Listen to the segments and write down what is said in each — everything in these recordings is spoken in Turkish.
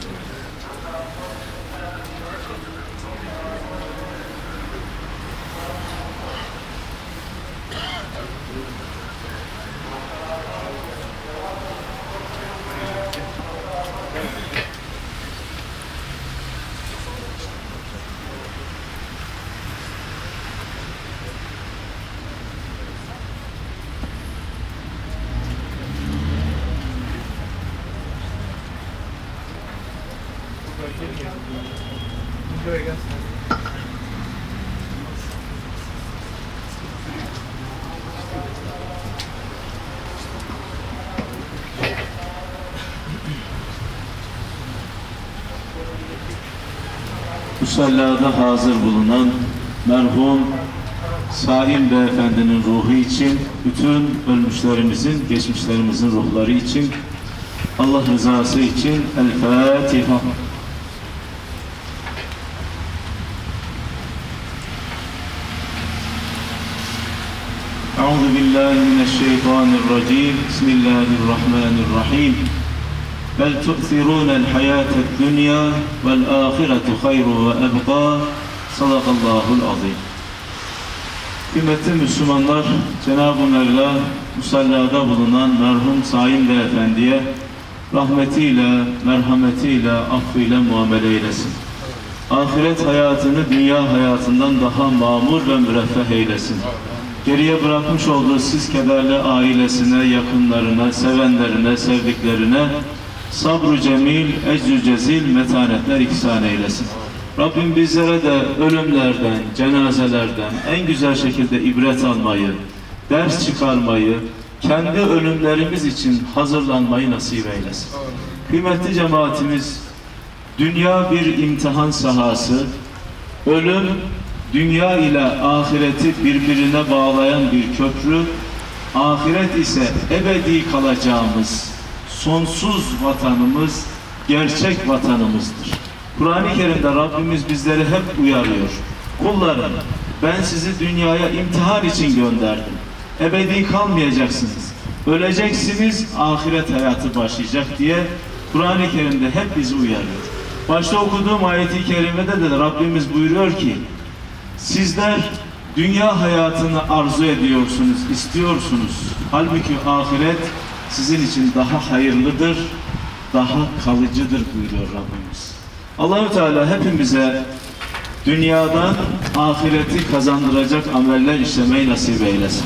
Thank you. Musallada hazır bulunan merhum Saim Beyefendinin ruhu için, bütün ölmüşlerimizin, geçmişlerimizin ruhları için, Allah rızası için El Fatiha. أعوذ بالله من الشيطان الرجيم بسم الله الرحمن الرحيم بل تؤثرون الحياة الدنيا والآخرة خير وأبقى صدق الله العظيم Kıymetli Müslümanlar, Cenab-ı Mevla musallada bulunan merhum Saim Beyefendi'ye rahmetiyle, merhametiyle, affıyla muamele eylesin. Ahiret hayatını dünya hayatından daha mamur ve müreffeh eylesin. Geriye bırakmış olduğu siz kederli ailesine, yakınlarına, sevenlerine, sevdiklerine sabr-ı cemil, ecr-ü cezil, metanetler ihsan eylesin. Rabbim bizlere de ölümlerden, cenazelerden en güzel şekilde ibret almayı, ders çıkarmayı, kendi ölümlerimiz için hazırlanmayı nasip eylesin. Kıymetli cemaatimiz, dünya bir imtihan sahası, ölüm dünya ile ahireti birbirine bağlayan bir köprü, ahiret ise ebedi kalacağımız sonsuz vatanımız, gerçek vatanımızdır. Kur'an-ı Kerim'de Rabbimiz bizleri hep uyarıyor. Kullarım, ben sizi dünyaya imtihan için gönderdim. Ebedi kalmayacaksınız. Öleceksiniz, ahiret hayatı başlayacak diye Kur'an-ı Kerim'de hep bizi uyarıyor. Başta okuduğum ayeti kerimede de Rabbimiz buyuruyor ki, Sizler dünya hayatını arzu ediyorsunuz, istiyorsunuz. Halbuki ahiret sizin için daha hayırlıdır, daha kalıcıdır buyuruyor Rabbimiz. Allahü Teala hepimize dünyadan ahireti kazandıracak ameller işlemeyi nasip eylesin.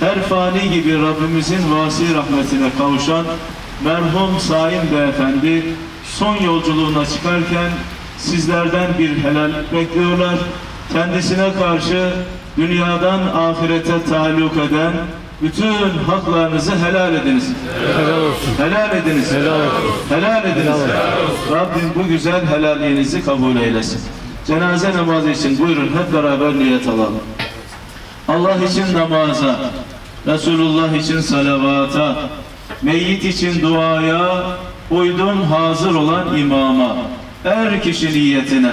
Her fani gibi Rabbimizin vasi rahmetine kavuşan merhum Saim Beyefendi son yolculuğuna çıkarken sizlerden bir helal bekliyorlar. Kendisine karşı dünyadan ahirete taluk eden bütün haklarınızı helal ediniz. Helal olsun. Helal ediniz. Helal olsun. Helal ediniz. Rabbim bu güzel helalliğinizi kabul eylesin. Cenaze namazı için buyurun hep beraber niyet alalım. Allah için namaza, Resulullah için salavata, meyyit için duaya, uydum hazır olan imama, her kişi niyetine.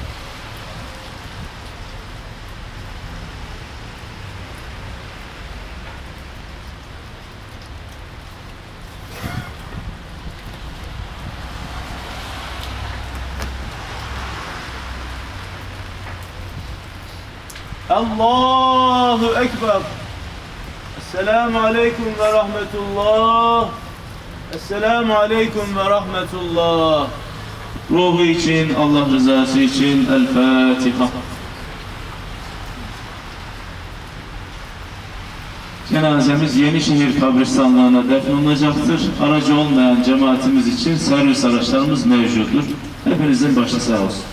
Allahu Ekber. Esselamu Aleyküm ve Rahmetullah. Esselamu Aleyküm ve Rahmetullah. Ruhu için, Allah rızası için El Fatiha. Cenazemiz Yenişehir kabristanlığına defnolunacaktır. Aracı olmayan cemaatimiz için servis araçlarımız mevcuttur. Hepinizin başı sağ olsun.